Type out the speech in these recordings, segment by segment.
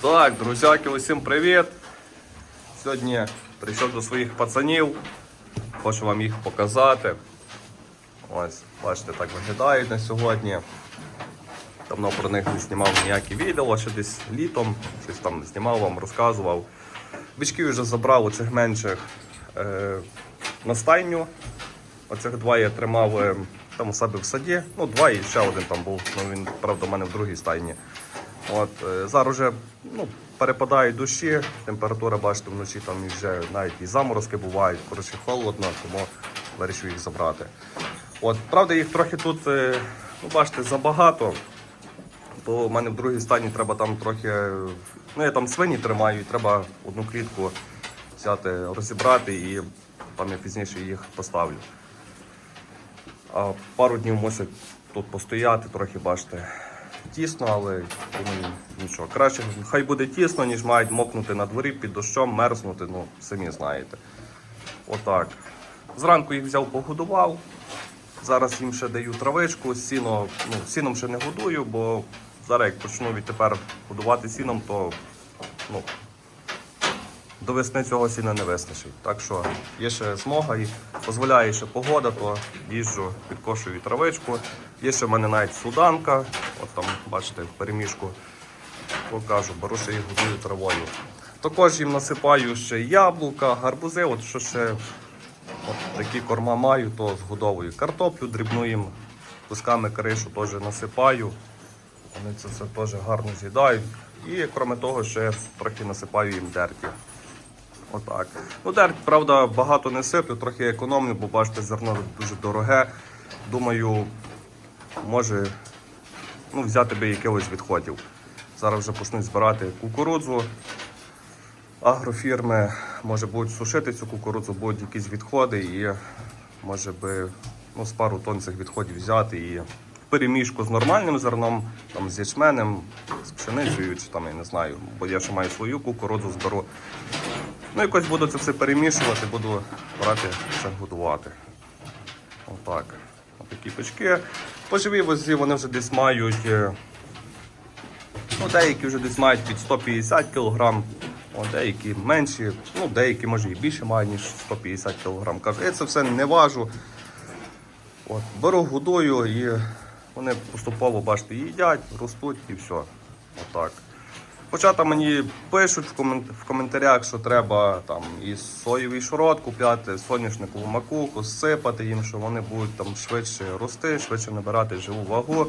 Так, друзяки, усім привіт! Сьогодні прийшов до своїх пацанів. Хочу вам їх показати. Ось, бачите, так виглядають на сьогодні. Давно про них не знімав ніякі відео, ще десь літом щось там знімав вам, розказував. Бичків вже забрав оцих менших е, на стайню. Оцих два я тримав е, там у себе в саді. Ну, два і ще один там був. Ну, він, правда, у мене в другій стайні. От, е, зараз вже ну, перепадають дощі, температура, бачите, вночі там вже навіть і заморозки бувають, коротше холодно, тому вирішив їх забрати. От, правда, їх трохи тут, е, ну, бачите, забагато. Бо в мене в другій стані треба там трохи. Ну, я там свині тримаю, і треба одну клітку взяти, розібрати і там я пізніше їх поставлю. А пару днів мусить тут постояти, трохи бачите. Тісно, але думаю, нічого. Краще хай буде тісно, ніж мають мокнути на дворі під дощом, мерзнути, ну самі знаєте. Отак. Зранку їх взяв, погодував. Зараз їм ще даю травичку, сіно, ну, сіном ще не годую, бо зараз як почну відтепер годувати сіном, то ну, до весни цього сіна не вистачить. Так що є ще змога і дозволяє ще погода, то їжджу, підкошую травичку. Є ще в мене навіть суданка, от там, бачите, переміжку покажу, ще їх годую травою. Також їм насипаю ще яблука, гарбузи, от що ще От такі корма маю, то згодовую картоплю, дрібну їм кусками кришу теж насипаю. Вони це все теж гарно з'їдають. І крім того, ще трохи насипаю їм дерті. Отак. Ну, дерть, правда, багато не сиплю, трохи економлю, бо бачите, зерно дуже дороге. Думаю, може ну, взяти би якихось відходів. Зараз вже почнуть збирати кукурудзу агрофірми може будуть сушити цю кукурудзу, будуть якісь відходи, і може би ну, з пару тонн цих відходів взяти і в переміжку з нормальним зерном, там, з ячменем, з пшеницею, чи там я не знаю, бо я ще маю свою кукурудзу зберу. Ну, якось буду це все перемішувати, буду брати ще годувати. Отак. Отакі печки. По живій возі вони вже десь мають. е, Ну, деякі вже десь мають під 150 кг, деякі менші, ну деякі може і більше мають, ніж 150 кг. Кажу, я це все не важу. От, беру, годую і вони поступово, бачите, їдять, ростуть і все. Отак. Хоча там мені пишуть в, комен- в коментарях, що треба там і соєвий шрот купляти, соняшникову макуху, сипати їм, що вони будуть там швидше рости, швидше набирати живу вагу.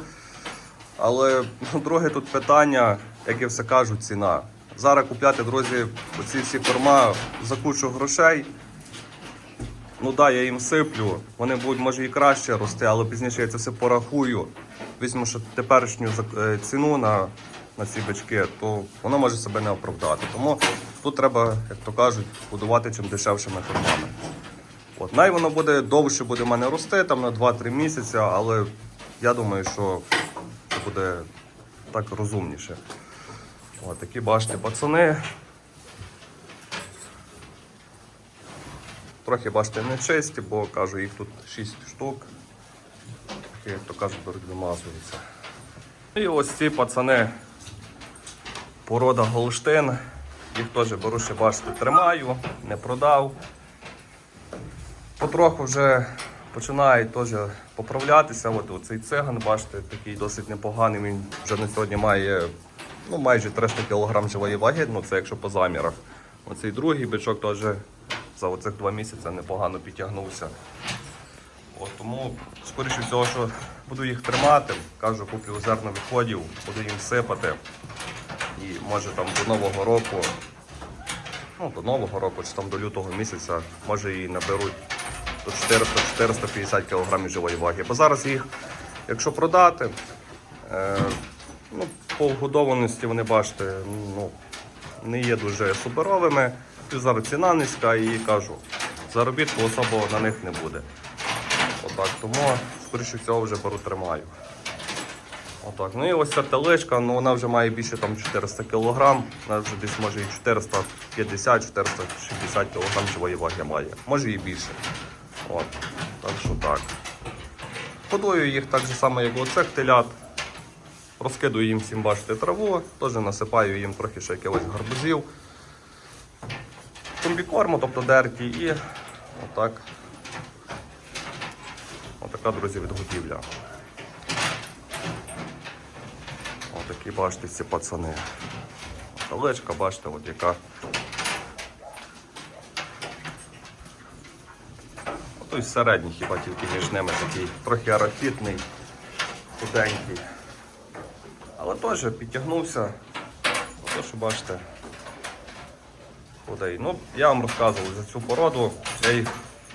Але ну, друге тут питання, як я все кажу, ціна. Зараз купляти, друзі, оці всі корма за кучу грошей. Ну да, я їм сиплю. Вони будуть, може, і краще рости, але пізніше я це все порахую. Візьму, що теперішню е, ціну на, на ці бички, то воно може себе не оправдати. Тому тут треба, як то кажуть, будувати чим дешевшими кормами. От, най воно буде довше буде в мене рости, там на 2-3 місяці, але я думаю, що це буде так розумніше. От, такі бачите, пацани. Трохи бачите не чисті, бо кажу, їх тут 6 штук. Такі, як то кажуть, вимазуються. І ось ці пацани порода Голштин. Їх теж беру ще бачите, тримаю, не продав. Потроху вже починають теж поправлятися. От оцей циган, бачите, такий досить непоганий. Він вже на сьогодні має ну, майже 300 кг живої ваги, ну це якщо по замірах. Оцей другий бичок теж за оцих два місяці непогано підтягнувся. От, тому, скоріше всього, що буду їх тримати, кажу, куплю зерно відходів, буду їм сипати. І може там до Нового року ну, до Нового року чи там до лютого місяця, може і наберуть до 400-450 кг живої ваги. Бо зараз їх, якщо продати, е, ну, по вгодованості вони бачите, ну, не є дуже суперовими. І зараз ціна низька і кажу, заробітку особо на них не буде. Отак, тому, скоріше всього, вже беру тримаю. Отак. Ну і ось ця теличка, ну вона вже має більше там 400 кг, вона вже десь може і 450-460 кг живої ваги має. Може і більше. От. Так що так. Подую їх так же само, як оцих телят. Розкидую їм всім, бачите, траву, теж насипаю їм трохи ще якихось гарбузів. Комбікорму, тобто дерті, і отак. Отака, друзі, відготівля. Отакі, бачите, ці пацани. Талечка, бачите, от яка. Той середній хіба тільки між ними такий трохи арафітний, худенький. Але теж підтягнувся. Ото що бачите. Худий. Ну, я вам розказував за цю породу. Я їх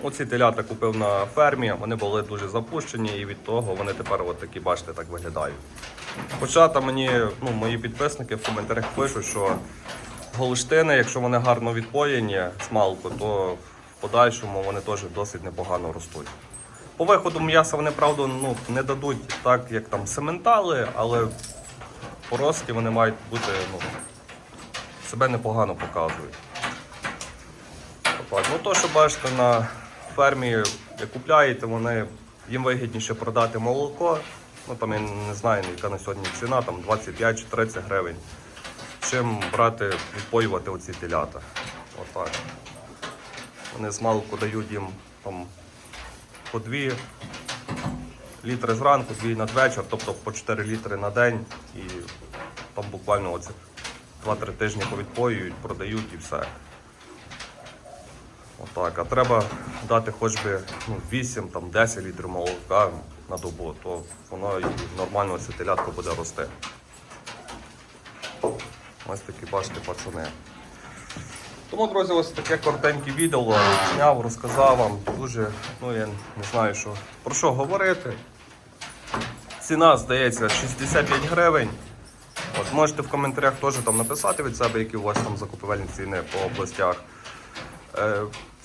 оці телята купив на фермі, вони були дуже запущені і від того вони тепер от такі, бачите, так виглядають. Хоча мені ну, мої підписники в коментарях пишуть, що голштини, якщо вони гарно відпоєні, смалку, то в подальшому вони теж досить непогано ростуть. По виходу м'яса вони, правда, ну, не дадуть так, як там сементали, але по вони мають бути, ну, себе непогано показують. Отак. Ну то, що бачите, на фермі, купляєте, вони, їм вигідніше продати молоко. Ну там я не знаю, яка на сьогодні ціна, там 25 чи 30 гривень. Чим брати, відпоювати оці телята. Отак. Вони з малку дають їм там по 2 літри зранку, 2 надвечір, тобто по 4 літри на день. І там буквально оце 2-3 тижні повідпоюють, продають і все. Отак. А треба дати хоч би ну, 8 там, 10 літрів молока на добу, то воно і нормально телятко буде рости. Ось такі бачите пацани. Тому, друзі, ось таке коротеньке відео зняв, розказав вам. Дуже, ну я не знаю, що, про що говорити. Ціна, здається, 65 гривень. От, можете в коментарях теж там написати від себе, які у вас там закупівельні ціни по областях. Е,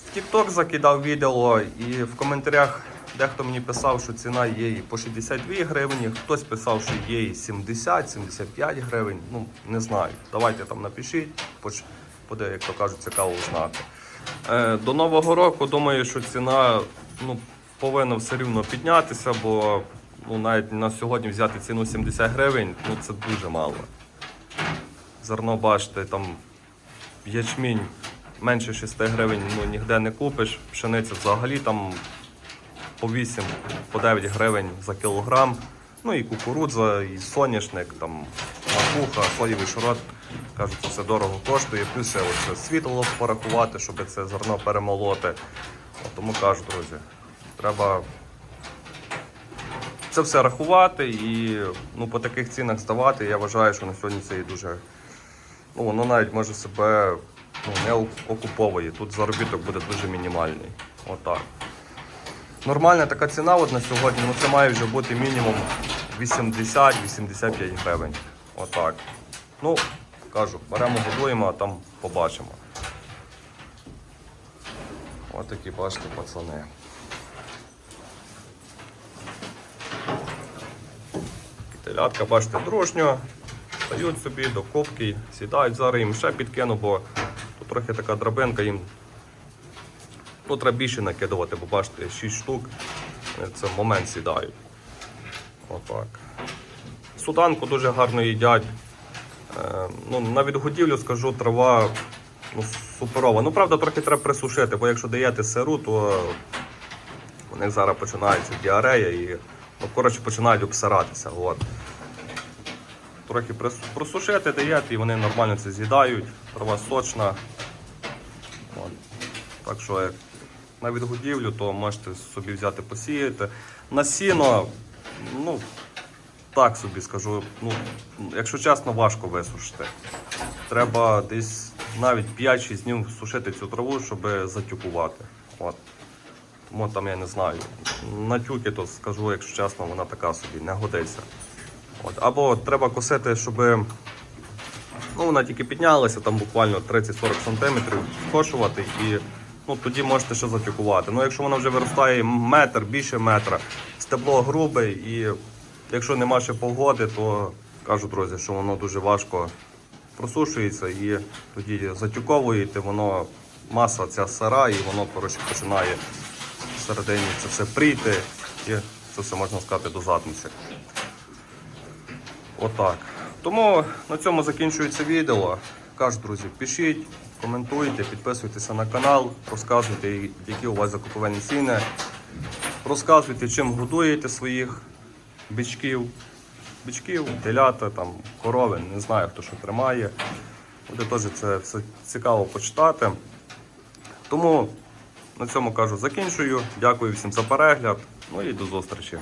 В TikTok закидав відео і в коментарях дехто мені писав, що ціна є і по 62 гривні, хтось писав, що є і 70-75 гривень. Ну, не знаю. Давайте там напишіть, буде, як то кажуть, цікаво узнати. Е, До Нового року думаю, що ціна ну, повинна все рівно піднятися, бо ну, навіть на сьогодні взяти ціну 70 гривень ну, це дуже мало. Зерно, бачите, там ячмінь менше 6 гривень ну, ніде не купиш. Пшениця взагалі там по 8, по 9 гривень за кілограм. Ну і кукурудза, і соняшник, там макуха, соєвий шрот. Кажуть, це все дорого коштує. Плюс ще світло порахувати, щоб це зерно перемолоти. От тому кажу, друзі, треба це все рахувати і ну, по таких цінах здавати. Я вважаю, що на сьогодні це є дуже ну, воно навіть може себе не окуповує. Тут заробіток буде дуже мінімальний. Отак. Нормальна така ціна от на сьогодні, ну це має вже бути мінімум 80-85 гривень. Отак. Ну, кажу, беремо, годуємо, а там побачимо. Ось такі бачите, пацани. Телятка, бачите, дружньо, стають собі до кубки, сідають, зараз їм ще підкину, бо трохи така драбинка їм. Ну, треба більше накидувати, бо бачите, 6 штук, це в момент сідають. Отак. Суданку дуже гарно їдять. Е, ну, на відгодівлю скажу, трава ну, суперова. Ну, правда, трохи треба присушити, бо якщо даєте сиру, то у них зараз починається діарея і ну, коротше, починають обсиратися. От. Трохи прис- просушити даєте і вони нормально це з'їдають. Трава сочна. Так що як на відгодівлю, то можете собі взяти посіяти. На сіно, ну, так собі скажу, ну, якщо чесно, важко висушити. Треба десь навіть 5-6 днів сушити цю траву, щоб затюкувати. От. Тому там я не знаю. На тюки, то скажу, якщо чесно, вона така собі не годиться. От. Або треба косити, щоб ну, вона тільки піднялася, там буквально 30-40 см, скошувати і ну, тоді можете ще затюкувати. Ну, якщо вона вже виростає метр, більше метра, стебло грубе і якщо нема ще погоди, то кажу, друзі, що воно дуже важко просушується і тоді затюковуєте, воно маса ця сира і воно коротше, починає всередині це все прийти і це все можна сказати до задниці. Отак. Тому на цьому закінчується відео. Кажу, друзі, пишіть, коментуйте, підписуйтеся на канал, розказуйте, які у вас закупівельні ціни. Розказуйте, чим годуєте своїх бичків, бичків, телята, там, корови, не знаю, хто що тримає. Буде теж це все цікаво почитати. Тому на цьому кажу, закінчую. Дякую всім за перегляд. Ну і до зустрічі.